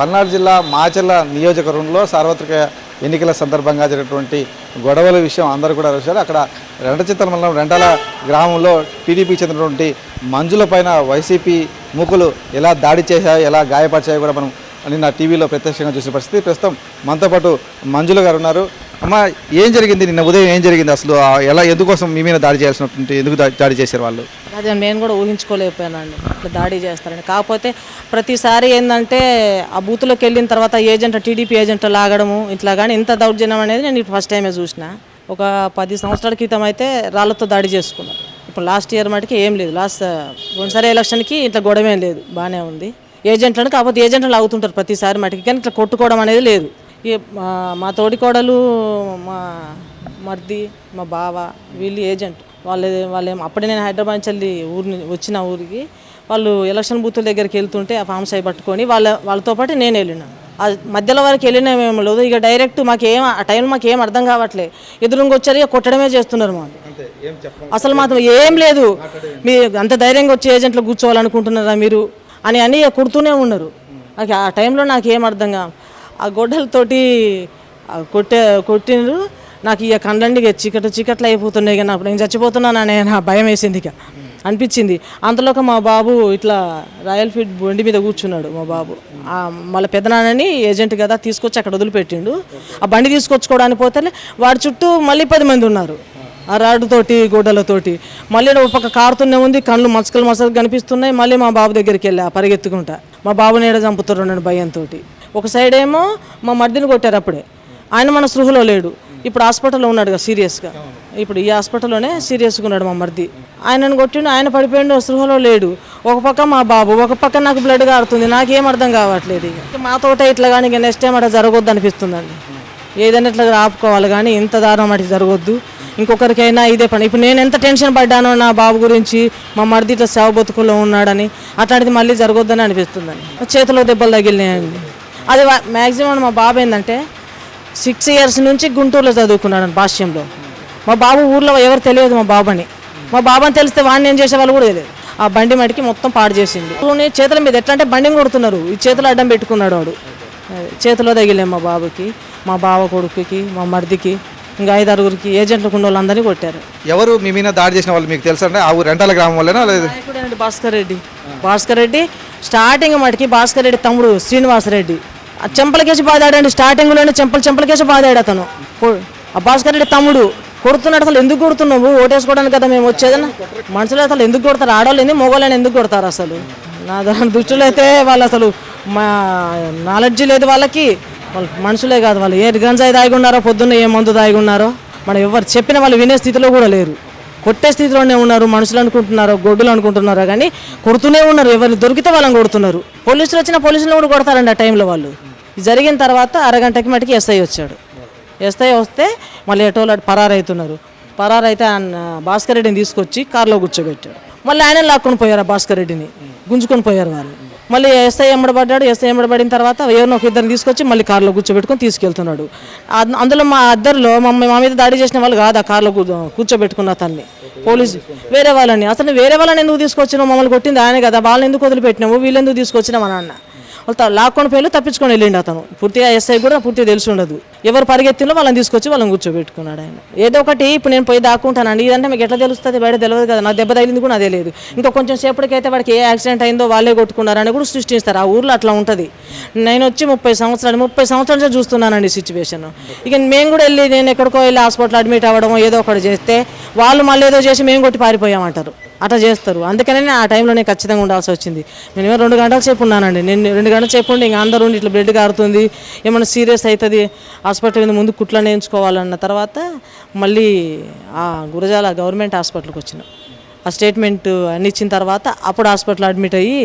పల్నాడు జిల్లా మాచర్ల నియోజకవర్గంలో సార్వత్రిక ఎన్నికల సందర్భంగా జరిగినటువంటి గొడవల విషయం అందరూ కూడా చూశారు అక్కడ రెండచిత్తల మండలం రెండల గ్రామంలో టీడీపీ చెందినటువంటి మంజుల పైన వైసీపీ మూకులు ఎలా దాడి చేశాయో ఎలా గాయపరిచాయో కూడా మనం నిన్న టీవీలో ప్రత్యక్షంగా చూసే పరిస్థితి. ప్రస్తుతం మనతో పాటు మంజుల గారు ఉన్నారు. అమ్మ ఏం జరిగింది? నిన్న ఉదయం ఏం జరిగింది అసలు? ఎలా ఎందుకోసం మీ మీద దాడి చేయాల్సినటువంటి ఎందుకు దాడి చేశారు వాళ్ళు? అదే నేను కూడా ఊహించుకోలేకపోయానండి. ఇట్లా దాడి చేస్తారని. కాకపోతే ప్రతిసారి ఏంటంటే ఆ బూత్లోకి వెళ్ళిన తర్వాత ఏజెంట్ టీడీపీ ఏజెంట్ లాగడము ఇట్లా కానీ ఇంత దౌర్జన్యం అనేది నేను ఫస్ట్ టైమే చూసిన. ఒక పది సంవత్సరాల క్రితం అయితే రాళ్ళతో దాడి చేసుకున్నాను ఇప్పుడు లాస్ట్ ఇయర్ మటుకి ఏం లేదు. లాస్ట్ రెండుసారి ఎలక్షన్కి ఇట్లా గొడవ ఏం లేదు. బాగానే ఉంది. ఏజెంట్లను కాకపోతే ఏజెంట్లు అవుతుంటారు ప్రతిసారి మటుకి. కానీ ఇట్లా కొట్టుకోవడం అనేది లేదు. ఈ మా- మా తోడికోడలు మా మర్ది మా బావ వీళ్ళు ఏజెంట్. వాళ్ళు వాళ్ళు అప్పుడే నేను హైదరాబాద్ నుంచి వెళ్ళి ఊరిని వచ్చిన ఊరికి వాళ్ళు ఎలక్షన్ బూతుల దగ్గరికి వెళ్తుంటే ఆ ఫామ్ సై పట్టుకొని వాళ్ళ వాళ్ళతో పాటు నేను వెళ్ళినాను ఆ మధ్యలో వరకు వెళ్ళినామేమో లేదు. ఇక డైరెక్ట్ మాకేం ఆ టైంలో మాకేం అర్థం కావట్లే. ఎదురుగా వచ్చారు ఇక కొట్టడమే చేస్తున్నారు మాకు ఏం అసలు మాత్రం ఏం లేదు. మీ అంత ధైర్యంగా వచ్చి ఏజెంట్లు కూర్చోవాలనుకుంటున్నారా మీరు? అని అని కుడుతూనే ఉన్నారు. నాకు ఆ టైంలో నాకు ఏం అర్థం ఆ గొడ్డలతోటి కొట్టే కొట్టిండ్రు. నాకు ఇక కండ్లండి ఇక చీకటి చీకట్లు అయిపోతున్నాయి ఇక నాకు. నేను చచ్చిపోతున్నాను నా భయం వేసింది ఇక. అనిపించింది. అంతలోకి మా బాబు ఇట్లా రాయల్ ఫీడ్ బండి మీద కూర్చున్నాడు మా బాబు. మళ్ళీ పెదనాన్నని పెద్దనాన్నని ఏజెంట్ కదా తీసుకొచ్చి అక్కడ వదిలిపెట్టిండు. ఆ బండి తీసుకొచ్చుకోవడానికి పోతే వాడి చుట్టూ మళ్ళీ పది మంది ఉన్నారు. ఆ రాడ్డుతోటి గోడలతోటి మళ్ళీ ఒక పక్క కారుతూనే ఉంది కళ్ళు మచ్చకలు మచ్చలు కనిపిస్తున్నాయి మళ్ళీ మా బాబు దగ్గరికి వెళ్ళా పరిగెత్తుకుంటా. మా బాబుని ఏడ చంపుతారు నేను భయంతో ఒక సైడ్ ఏమో మా మర్దిని కొట్టారు అప్పుడే. ఆయన మన సృహలో లేడు. ఇప్పుడు హాస్పిటల్లో ఉన్నాడు కదా సీరియస్గా. ఇప్పుడు ఈ హాస్పిటల్లోనే సీరియస్గా ఉన్నాడు మా మర్ది. ఆయనను కొట్టిండు ఆయన పడిపోయిండు సృహలో లేడు. ఒక పక్క మా బాబు ఒక పక్క నాకు బ్లడ్ కారుతుంది నాకేం అర్థం కావట్లేదు ఇక. మా తోట ఇట్లా కానీ ఇక నెక్స్ట్ టైం అట్లా జరగొద్దు అనిపిస్తుందండి. ఏదైనా ఇట్లా ఆపుకోవాలి కానీ ఇంత దారుణం అటు జరగొద్దు. ఇంకొకరికైనా ఇదే పని. ఇప్పుడు నేను ఎంత టెన్షన్ పడ్డానో నా బాబు గురించి మా మరిది ఇట్లా శవ బతుకుల్లో ఉన్నాడని అట్లాంటిది మళ్ళీ జరగొద్దని అనిపిస్తుందండి చేతిలో దెబ్బలు తగిలినాయండి. అది మ్యాక్సిమం మా బాబు ఏంటంటే సిక్స్ ఇయర్స్ నుంచి గుంటూరులో చదువుకున్నాడు భాష్యంలో. మా బాబు ఊర్లో ఎవరు తెలియదు మా బాబని. మా బాబాని తెలిస్తే వాడిని ఏం చేసే వాళ్ళు కూడా తెలియదు. ఆ బండి మటుకి మొత్తం పాడు చేసింది. ఊరిని చేతుల మీద ఎట్లా అంటే బండిని కొడుతున్నారు. ఈ చేతులు అడ్డం పెట్టుకున్నాడు వాడు. చేతిలో తగిలే మా బాబుకి మా బావ కొడుకుకి మా మర్దికి. ఇంకా ఐదారుగురికి ఏజెంట్లకు ఉన్న వాళ్ళందరినీ కొట్టారు. ఎవరు మీ మీద దాడి చేసిన వాళ్ళు మీకు తెలుసా అంటే ఆ ఊరు రెంటాల గ్రామం వల్లేనా లేదు? నాయకుడేనండి భాస్కర్ రెడ్డి. భాస్కర్ రెడ్డి స్టార్టింగ్ మటుకి భాస్కర్ రెడ్డి తమ్ముడు శ్రీనివాసరెడ్డి ఆ చెంపలకేసి బాదాడండి స్టార్టింగ్లోనే చెంపలు చెంపలకేసి బాదాడు అతను. కొ- ఆ భాస్కర్ రెడ్డి తమ్ముడు కొడుతున్నాడు అసలు ఎందుకు కొడుతున్నావు? ఓటేసుకోవడానికి కదా మేము వచ్చేదన్నా మనుషులు అసలు ఎందుకు కొడతారు? ఆడవాళ్ళు ఎందుకు మొగోళ్ళని ఎందుకు కొడతారు అసలు? నా దాని దృష్టిలో అయితే వాళ్ళు అసలు మా నాలెడ్జ్ లేదు వాళ్ళకి. వాళ్ళు మనుషులే కాదు వాళ్ళు. ఏ గంజాయి దాగి ఉన్నారో పొద్దున్న ఏ మందు దాగి ఉన్నారో మనం ఎవరు చెప్పిన వాళ్ళు వినే స్థితిలో కూడా లేరు. కొట్టే స్థితిలోనే ఉన్నారు మనుషులు అనుకుంటున్నారు గొడ్డులు అనుకుంటున్నారు కానీ కొడుతూనే ఉన్నారు. ఎవరు దొరికితే వాళ్ళని కొడుతున్నారు. పోలీసులు వచ్చిన పోలీసులు కూడా కొడతారండి ఆ టైంలో వాళ్ళు. ఇది జరిగిన తర్వాత అరగంటకి మటుకి ఎస్ఐ వచ్చాడు. ఎస్ఐ వస్తే మళ్ళీ ఎటోళ్ళు పరారైతున్నారు. పరారైతే ఆయన భాస్కర్ రెడ్డిని తీసుకొచ్చి కారులో కూర్చోబెట్టాడు. మళ్ళీ ఆయన లాక్కొని పోయారు ఆ భాస్కర్ రెడ్డిని. గుంజుకొని పోయారు వాళ్ళు మళ్ళీ ఎస్ఐ ఎంబడబడ్డాడు ఎస్ఐ ఎంబడబడిన తర్వాత ఎవరినో ఒక ఇద్దరిని తీసుకొచ్చి మళ్ళీ కారులో కూర్చోబెట్టుకొని తీసుకెళ్తున్నాడు. అందులో మా ఇద్దరిలో మా మా మీద దాడి చేసిన వాళ్ళు కాదు ఆ కారులో కూర్చోబెట్టుకున్న తల్లి పోలీసు వేరే వాళ్ళని. అసలు వేరే వాళ్ళని ఎందుకు తీసుకొచ్చినావు? మమ్మల్ని కొట్టింది ఆయన కదా. వాళ్ళని ఎందుకు వదిలిపెట్టినావు? వీళ్ళెందుకు తీసుకొచ్చినావు? అని అన్న వాళ్ళు లాక్కొని పోయి తప్పించుకొని వెళ్ళిండు అతను. పూర్తిగా ఎస్ఐ కూడా పూర్తిగా తెలిసి ఉండదు. ఎవరు పరిగెత్తినో వాళ్ళని తీసుకొచ్చి వాళ్ళని కూర్చోబెట్టుకున్నాడు ఆయన. ఏదో ఒకటి ఇప్పుడు నేను పోయి దాక్కుంటానండి. ఇదంటే మీకు ఎట్లా తెలుస్తుంది? బయట తెలియదు కదా. నా దెబ్బ తగిలింది కూడా అదే లేదు. ఇంకా కొంచెం సేపటికైతే వాడికి ఏ యాక్సిడెంట్ అయిందో వాళ్ళే కొట్టుకున్నారని కూడా సృష్టిస్తారు. ఆ ఊర్లో అట్లా ఉంటుంది. నేను వచ్చి ముప్పై సంవత్సరాలు ముప్పై సంవత్సరాల నుంచి చూస్తున్నానండి సిచ్యువేషన్ ఇక మేము కూడా వెళ్ళి నేను ఎక్కడికో వెళ్ళి హాస్పిటల్ అడ్మిట్ అవ్వడం ఏదో ఒకటి చేస్తే వాళ్ళు మళ్ళీ ఏదో చేసి మేము కొట్టి పారిపోయామంటారు. అట్లా చేస్తారు. అందుకనే ఆ టైంలో నేను ఖచ్చితంగా ఉండాల్సి వచ్చింది. నేను రెండు గంటల సేపు ఉన్నానండి. నేను రెండు గంటల సేపు ఉండి ఇంకా అందరూ ఇట్లా బ్లడ్ కారుతుంది. ఏమైనా సీరియస్ అవుతుంది హాస్పిటల్ మీద ముందు కుట్లను నేర్చుకోవాలన్న తర్వాత మళ్ళీ ఆ గురజాల గవర్నమెంట్ హాస్పిటల్కి వచ్చినాం. ఆ స్టేట్మెంట్ అన్ని ఇచ్చిన తర్వాత అప్పుడు హాస్పిటల్ అడ్మిట్ అయ్యి